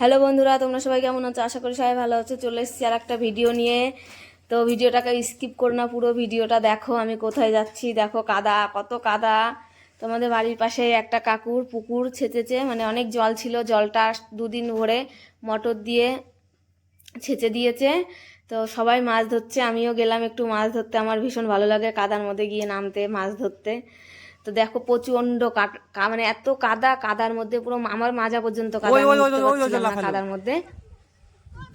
Hello বন্ধুরা, তোমরা সবাই কেমন আছো? আশা করি সবাই ভালো আছো। চলে এসেছি আর একটা ভিডিও নিয়ে। তো ভিডিওটাকে স্কিপ করো না, পুরো ভিডিওটা দেখো, আমি কোথায় যাচ্ছি। দেখো কাদা, কত কাদা। তোমাদের বাড়ির পাশে একটা কাকুর পুকুর ছেঁচেছে মানে অনেক জল ছিল, জলটা দুদিন ভরে মোটর দিয়ে ছেঁচে দিয়েছে। তো সবাই মাছ ধরছে, আমিও গেলাম একটু মাছ ধরতে। আমার ভীষণ ভালো লাগে কাদার মধ্যে গিয়ে নামতে, মাছ ধরতে। তো দেখো প্রচণ্ড মানে এত কাদা কাদার মধ্যে পুরো আমার মাজা পর্যন্ত কাদার মধ্যে।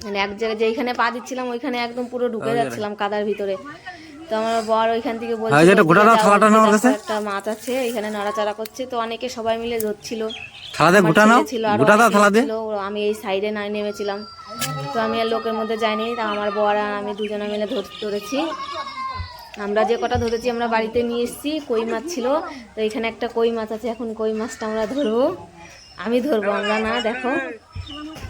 মানে এক জায়গায় যেখানে পা দিচ্ছিলাম ওইখানে একদম পুরো ঢুকে যাচ্ছিলাম কাদার ভিতরে। তো আমার বর ওইখান থেকে বলছিল যেটা গোটা দাও, "যাও, থালাটা নাও আমার দেখো, কাছে।" একটা মাছ আছে এখানে নড়াচড়া করছে। তো অনেকে সবাই মিলে ধরছিল। থালাতে গোটা নাও গোটা দাও আমি এই সাইডে নাই নেমেছিলাম। তো আমি আর লোকের মধ্যে যাইনি তা আমার বর আর আমি দুজনে মিলে ধর- ধরেছি। আমরা যে কটা ধরেছি আমরা বাড়িতে নিয়ে এসেছি কই মাছ ছিল তো এখানে একটা কই মাছ আছে এখন কই মাছটা আমরা ধরবো আমি ধরবো আমরা না দেখো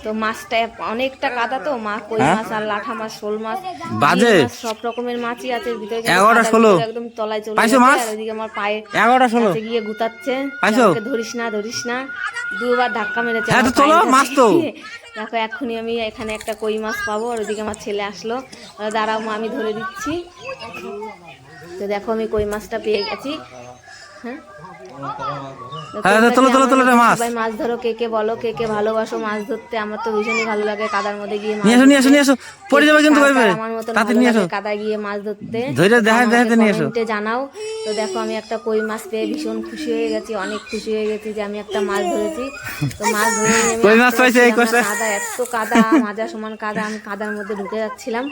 তো মাছটা অনেকটা কাদা তো মা কই মাছ আর লাঠা মাছ শোল মাছ হ্যাঁ? বাজে। সব রকমের মাছই আছে ভিতরে এগারোটা ষোলো। একদম তলায় চলে পাইছো মাছ? আর ওইদিকে আমার পায়ে এগারোটা ষোলো গিয়ে গুতাচ্ছে পাইছো? ধরিস না ধরিস না দুবার ধাক্কা মেরেছে হ্যাঁ, তো চলো, মাছ তো। দেখো এক্ষুনি আমি এখানে একটা কই মাছ পাবো আর ওইদিকে আমার ছেলে আসলো দাঁড়াও আমি ধরে দিচ্ছি তো দেখো আমি কই মাছটা পেয়ে গেছি। হ্যাঁ? হ্যাঁ, তোলো, তোলো, তোলো মাছ। সবাই মাছ ধরো কে কে বলো কে কে ভালোবাসো মাছ ধরতে আমার তো ভীষণই ভালো লাগে কাদার মধ্যে গিয়ে মাছ নিয়ে এসো নিয়ে এসো নিয়ে এসো। পড়ে যাবে কিন্তু কইবে। তাতে নিয়ে এসো। কাদায় গিয়ে মাছ ধরতে। ধৈর্য দেখাতে আমাকে দেখাতে নিয়ে এসো। জানাও। তো দেখো আমি একটা কই মাছ পেয়ে ভীষণ খুশি হয়ে গেছি অনেক খুশি হয়ে গেছি যে আমি একটা মাছ ধরেছি। তো মাছ ধরে কই মাছ পাইছে এই পারছিলাম না, কষে? কাদা এত কাদা মাজা সমান কাদা আমি কাদার মধ্যে ঢুকে যাচ্ছিলাম।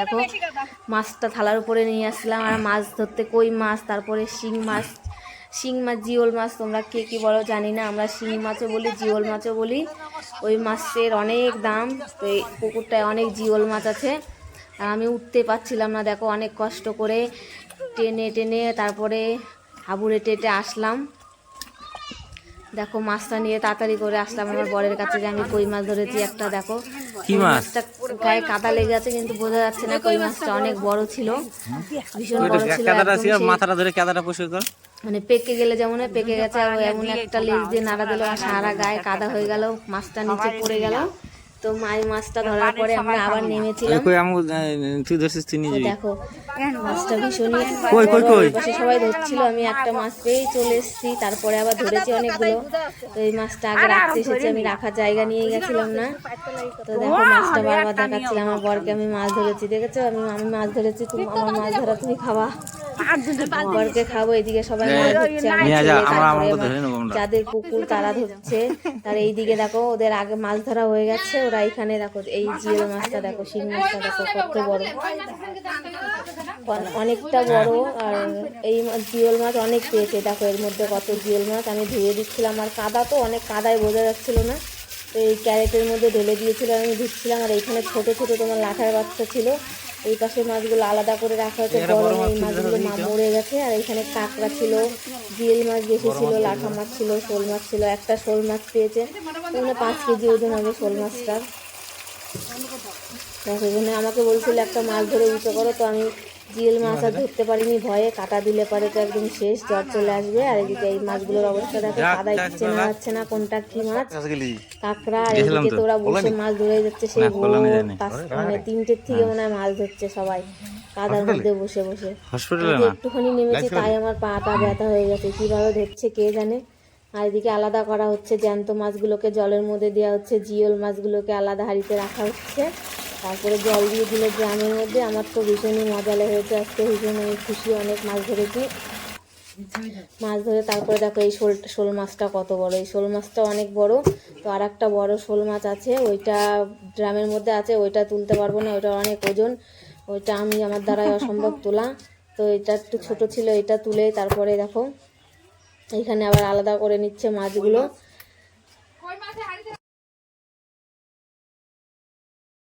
দেখো। মাছটা থালার উপরে নিয়ে আসলাম আর মাছ ধরতে কই মাছ তারপরে শিং মাছ। শিং মাছ জিওল মাছ তোমরা কে কী বলো জানি না আমরা শিং মাছও বলি জিওল মাছও বলি। ওই মাছের অনেক দাম তো এই পুকুরটায় অনেক জিওল মাছ আছে। আর আমি উঠতে পারছিলাম না দেখো অনেক কষ্ট করে টেনে টেনে তারপরে হাবুড়ে টেটে আসলাম। দেখো মাছটা নিয়ে তাড়াতাড়ি করে আসলাম আমার বরের কাছে যে আমি কই মাছ ধরেছি একটা দেখো। কি মাছটা গায়ে কাদা লেগে আছে কিন্তু বোঝা যাচ্ছে না কই মাছটা অনেক বড় ছিল ভীষণ বড় ছিল মাথাটা ধরে কাদাটা পরিষ্কার কর। মানে পেকে গেলে যেমন পেকে গেছে আর এমন একটা লেজ দিয়ে নাড়া দিল আর সারা গায়ে কাদা হয়ে গেল মাছটা নিচে পড়ে গেল। তো মাই মাছটা ধরার পরে আমরা আবার নেমেছিলাম। কই আমি তুই ধরছিস তুই যাবি দেখো মাছটা ভীষণই কই, কই, কই? পাশে সবাই ধরছিল আমি একটা মাছ পেয়েই চলে এসেছি তারপরে আবার ধরেছি অনেকগুলো। তো এই মাছটা আগে রাখতে এসেছি আমি রাখার জায়গা নিয়ে গেছিলাম না। তো দেখো মাছটা বারবার দেখাচ্ছিলাম আমার বরকে আমি মাছ ধরেছি দেখেছ? আমি আমি মাছ ধরেছি তুমি আমার মাছ ধরা তুমি খাবা। বরকে খাব এদিকে সবাই মাছ ধরছে আমার নিয়ে যা, ছেলে, আমরা তারপরে আমাকে আমার ধরে নেব আমরা। যাদের পুকুর তারা ধরছে। তার এইদিকে দেখো ওদের আগে মাছ ধরা হয়ে গেছে ওরা এখানে দেখো এই জিওল মাছটা দেখো শিং মাছটা দেখো কত বড়। অনেকটা বড় আর এই মাছ জিওল মাছ অনেক পেয়েছে। দেখো এর মধ্যে কত জিওল মাছ। আমি ধুয়ে দিচ্ছিলাম আর কাদা তো অনেক কাদায় বোঝা যাচ্ছিল না। তো এই ক্যারেটের মধ্যে ঢেলে দিয়েছিল আমি ধুচ্ছিলাম আর এইখানে ছোট ছোট তোমার লাঠার বাচ্চা ছিল। এই পাশে মাছগুলো আলাদা করে রাখা হয়েছে। বড় এই মাছগুলো মা মরে গেছে। আর এখানে কাঁকড়া ছিল জিয়েল মাছ বেশি ছিল লাঠা মাছ ছিল শোল মাছ ছিল একটা শোল মাছ পেয়েছে। ওখানে পাঁচ কেজি ওজন হবে শোল মাছটার। দেখো এখানে আমাকে বলছিল একটা মাছ ধরে উঁচু করো। তো আমি জিএল মাছ আর ধরতে পারিনি ভয়ে কাটা দিলে পরে তো একদম শেষ জ্বর চলে আসবে। আর এদিকে এই মাছগুলোর অবস্থা দেখো কাদায় চেনা যাচ্ছে না কোনটা কি মাছ? কাঁকড়া আর এদিকে তো। ওরা বসে মাছ ধরে যাচ্ছে সেই মানে তিনটের থেকে মনে হয় মাছ ধরছে সবাই। কাদার মধ্যে বসে বসে। না? একটুখানি নেমেছি তাই আমার পা পাটা ব্যথা হয়ে গেছে কীভাবে ধরছে কে জানে। আর এদিকে আলাদা করা হচ্ছে জ্যান্ত মাছগুলোকে জলের মধ্যে দেওয়া হচ্ছে জিওল মাছগুলোকে আলাদা হাঁড়িতে রাখা হচ্ছে। তারপরে জল দিয়ে দিল ড্রামের মধ্যে। আমার তো ভীষণই মজা লেগেছে আজকে ভীষণ আমি খুশি অনেক মাছ ধরেছি। মাছ ধরে তারপরে দেখো এই শোল শোল মাছটা কত বড়। এই শোল মাছটা অনেক বড়, তো আর একটা বড় শোল মাছ আছে। ওইটা ড্রামের মধ্যে আছে, ওইটা তুলতে পারব না ওইটা অনেক ওজন। ওইটা আমি আমার দ্বারাই অসম্ভব তোলা। তো এটা একটু ছোট ছিল, এটা তুলে তারপরে দেখো, এখানে আবার আলাদা করে নিচ্ছে মাছগুলো।